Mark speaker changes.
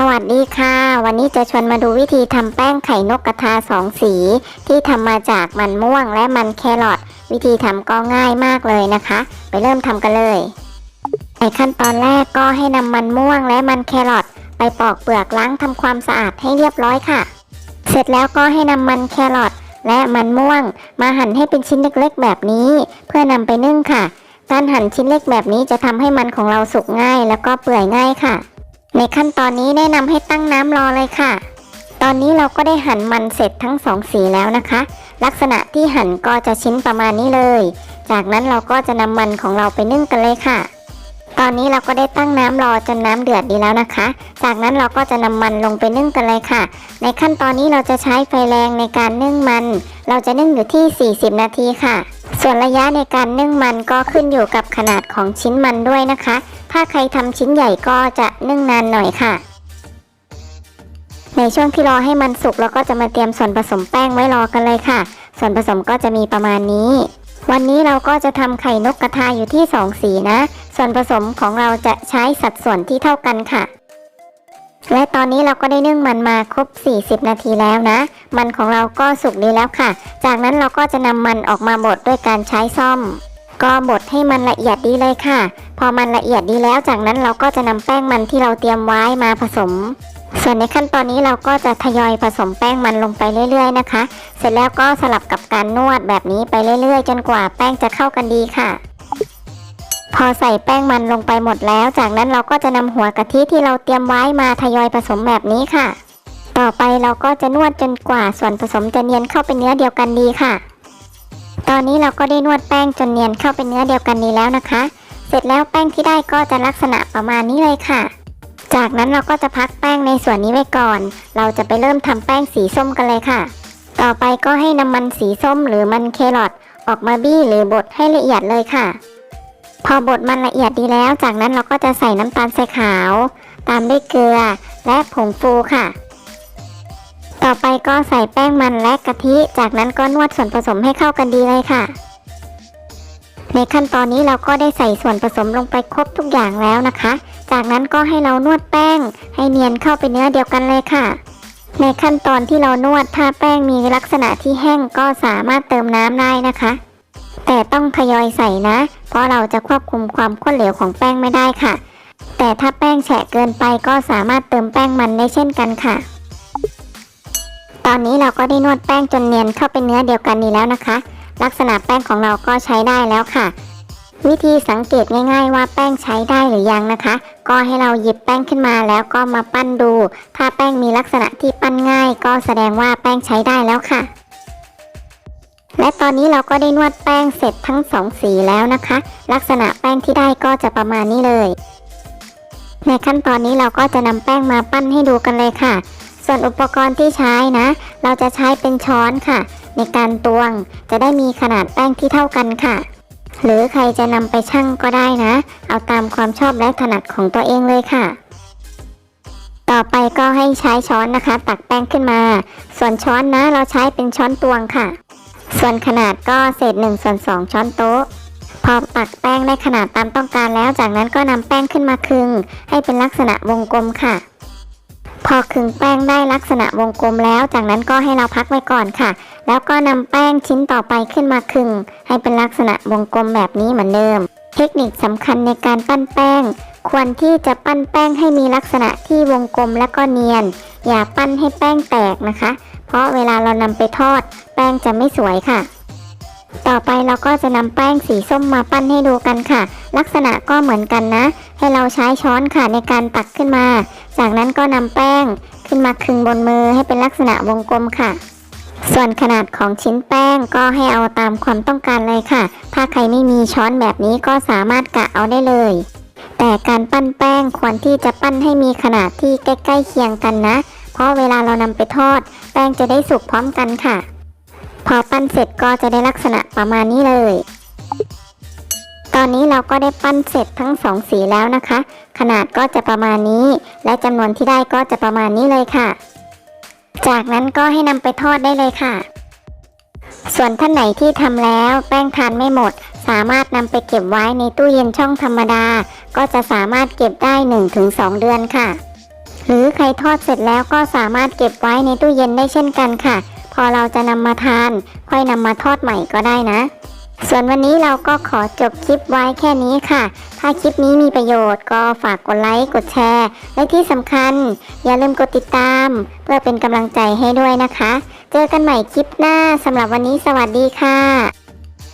Speaker 1: สวัสดีค่ะ วันนี้จะชวนมาดูวิธีทำแป้งไข่นกกระทาสองสี ที่ทำมาจากมันม่วงและมันแครอทวิธีทำก็ง่ายมากเลยนะคะ ไปเริ่มทำกันเลยในขั้นตอนแรกก็ให้นำมันม่วงและมันแครอทไปปอกเปลือกล้างทำความสะอาดให้เรียบร้อยค่ะ เสร็จแล้วก็ให้นำมันแครอทและมันม่วง มาหั่นให้เป็นชิ้นเล็กๆ แบบนี้ เพื่อนำไปนึ่งค่ะ การหั่นชิ้นเล็กแบบนี้จะทำให้มันของเราสุกง่าย แล้วก็เปื่อยง่ายค่ะ ในขั้นตอนนี้แนะนำให้ตั้งน้ำรอเลยค่ะ ตอนนี้เราก็ได้หั่นมันเสร็จทั้งสองสีแล้วนะคะ ลักษณะที่หั่นก็จะชิ้นประมาณนี้เลย จากนั้นเราก็จะนำมันของเราไปนึ่งกันเลยค่ะ ตอนนี้เราก็ได้ตั้งน้ำรอจนน้ำเดือดดีแล้วนะคะ จากนั้นเราก็จะนำมันลงไปนึ่งกันเลยค่ะ ในขั้นตอนนี้เราจะใช้ไฟแรงในการนึ่งมัน เราจะนึ่งอยู่ที่ 40 นาทีค่ะ ส่วนระยะในการนึ่งมันก็ขึ้นอยู่กับขนาดของชิ้นมันด้วยนะคะ ถ้าใครทำชิ้นใหญ่ก็จะนึ่งนานหน่อยค่ะ ในช่วงที่รอให้มันสุกเราก็จะมาเตรียมส่วนผสมแป้งไว้รอกันเลยค่ะ ส่วนผสมก็จะมีประมาณนี้ วันนี้เราก็จะทำไข่นกกระทาอยู่ที่ 2 สีนะ ส่วนผสมของเราจะใช้สัดส่วนที่เท่ากันค่ะ และตอนนี้เราก็ได้นึ่งมันมาครบ 40 นาทีแล้วนะ มันของเราก็สุกดีแล้วค่ะ จากนั้นเราก็จะนำมันออกมาบดด้วยการใช้ซ่อม ก็บดให้มันละเอียดดีเลยค่ะ พอมันละเอียดดีแล้วจากนั้นเราก็จะนำแป้งมันที่เราเตรียมไว้มาผสม ส่วนในขั้นตอนนี้เราก็จะทยอยผสมแป้งมันลงไปเรื่อยๆนะคะ เสร็จแล้วก็สลับกับการนวดแบบนี้ไปเรื่อยๆ จนกว่าแป้งจะเข้ากันดีค่ะ พอใส่แป้งมันลงไปหมดแล้ว จากนั้นเราก็จะนำหัวกะทิที่เราเตรียมไว้มาทยอยผสมแบบนี้ค่ะ ต่อไปเราก็จะนวดจนกว่าส่วนผสมจะเนียนเข้าเป็นเนื้อเดียวกันดีค่ะ ตอนนี้เราก็ได้นวดแป้งจนเนียนเข้าเป็นเนื้อเดียวกันดีแล้วนะคะ เสร็จแล้วแป้งที่ได้ก็จะลักษณะประมาณนี้เลยค่ะ จากนั้นเราก็จะพักแป้งในส่วนนี้ไว้ก่อน เราจะไปเริ่มทำแป้งสีส้มกันเลยค่ะ ต่อไปก็ให้นำมันสีส้มหรือมันเครอทออกมาบี้หรือบดให้ละเอียดเลยค่ะ พอบดมันละเอียดดีแล้ว จากนั้นเราก็จะใส่น้ำตาลทรายขาว ตามด้วยเกลือและผงฟูค่ะ ต่อไปก็ใส่แป้งมันและกะทิ จากนั้นก็นวดส่วนผสมให้เข้ากันดีเลยค่ะ ในขั้นตอนนี้เราก็ได้ใส่ส่วนผสมลงไปครบทุกอย่างแล้วนะคะ จากนั้นก็ให้เรานวดแป้ง ให้เนียนเข้าเป็นเนื้อเดียวกันเลยค่ะในขั้นตอนที่เรานวดถ้าแป้งมีลักษณะที่แห้งก็สามารถเติมน้ำได้นะคะ แต่ต้องทยอยใส่นะ เพราะเราจะควบคุมความข้นเหลวของแป้งไม่ได้ค่ะ แต่ถ้าแป้งแฉะเกินไปก็สามารถเติมแป้งมันได้เช่นกันค่ะ ตอนนี้เราก็ได้นวดแป้งจนเนียนเข้าเป็นเนื้อเดียวกันนี้แล้วนะคะ ลักษณะแป้งของเราก็ใช้ได้แล้วค่ะ วิธีสังเกตง่าย ๆ ว่าแป้งใช้ได้หรือยังนะคะ ก็ให้เราหยิบแป้งขึ้นมาแล้วก็มาปั้นดู ถ้าแป้งมีลักษณะที่ปั้นง่าย ก็แสดงว่าแป้งใช้ได้แล้วค่ะ และตอนนี้เราก็ได้นวดแป้งเสร็จทั้งสองสีแล้วนะคะ ลักษณะแป้งที่ได้ก็จะประมาณนี้เลย ในขั้นตอนนี้เราก็จะนำแป้งมาปั้นให้ดูกันเลยค่ะ ส่วนอุปกรณ์ที่ใช้นะ เราจะใช้เป็นช้อนค่ะ ในการตวงจะได้มีขนาดแป้งที่เท่ากันค่ะ หรือใครจะนำไปชั่งก็ได้นะ เอาตามความชอบและถนัดของตัวเองเลยค่ะต่อไปก็ให้ใช้ช้อนนะคะ ตักแป้งขึ้นมา ส่วนช้อนนะ เราใช้เป็นช้อนตวงค่ะ ส่วนขนาดก็เศษ1ส่วน2ช้อนโต๊ะ พอตักแป้งได้ขนาดตามต้องการแล้ว จากนั้นก็นำแป้งขึ้นมาคึง ให้เป็นลักษณะวงกลมค่ะ พอคึงแป้งได้ลักษณะวงกลมแล้ว จากนั้นก็ให้เราพักไว้ก่อนค่ะ แล้วก็นำแป้งชิ้นต่อไปขึ้นมาคึง ให้เป็นลักษณะวงกลมแบบนี้เหมือนเดิม เทคนิคสำคัญในการปั้นแป้ง ควรที่จะปั้นแป้งให้มีลักษณะที่วงกลมและก็เนียน อย่าปั้นให้แป้งแตกนะคะ เพราะเวลาเรานำไปทอด แป้งจะไม่สวยค่ะ ต่อไปเราก็จะนำแป้งสีส้มมาปั้นให้ดูกันค่ะ ลักษณะก็เหมือนกันนะ ให้เราใช้ช้อนค่ะในการตักขึ้นมา จากนั้นก็นำแป้งขึ้นมาคึงบนมือให้เป็นลักษณะวงกลมค่ะ ส่วนขนาดของชิ้นแป้งก็ให้เอาตามความต้องการเลยค่ะ ถ้าใครไม่มีช้อนแบบนี้ก็สามารถกะเอาได้เลยแต่การปั้นแป้งควรที่จะปั้นให้มีขนาดที่ใกล้ๆเคียงกันนะ เพราะเวลาเรานำไปทอด แป้งจะได้สุกพร้อมกันค่ะ พอปั้นเสร็จก็จะได้ลักษณะประมาณนี้เลย ตอนนี้เราก็ได้ปั้นเสร็จทั้งสองสีแล้วนะคะ ขนาดก็จะประมาณนี้ และจำนวนที่ได้ก็จะประมาณนี้เลยค่ะ จากนั้นก็ให้นำไปทอดได้เลยค่ะส่วนท่านไหนที่ทำแล้วแป้งทานไม่หมด สามารถนำไปเก็บไว้ในตู้เย็นช่องธรรมดา ก็จะสามารถเก็บได้ 1-2 เดือนค่ะ หรือใครทอดเสร็จแล้วก็สามารถเก็บไว้ในตู้เย็นได้เช่นกันค่ะ พอเราจะนำมาทาน ค่อยนำมาทอดใหม่ก็ได้นะ ส่วนวันนี้เราก็ขอจบคลิปไว้แค่นี้ค่ะ ถ้าคลิปนี้มีประโยชน์ก็ฝากกดไลค์กดแชร์ และที่สำคัญ อย่าลืมกดติดตาม เพื่อเป็นกำลังใจให้ด้วยนะคะ เจอกันใหม่คลิปหน้าสำหรับวันนี้สวัสดีค่ะ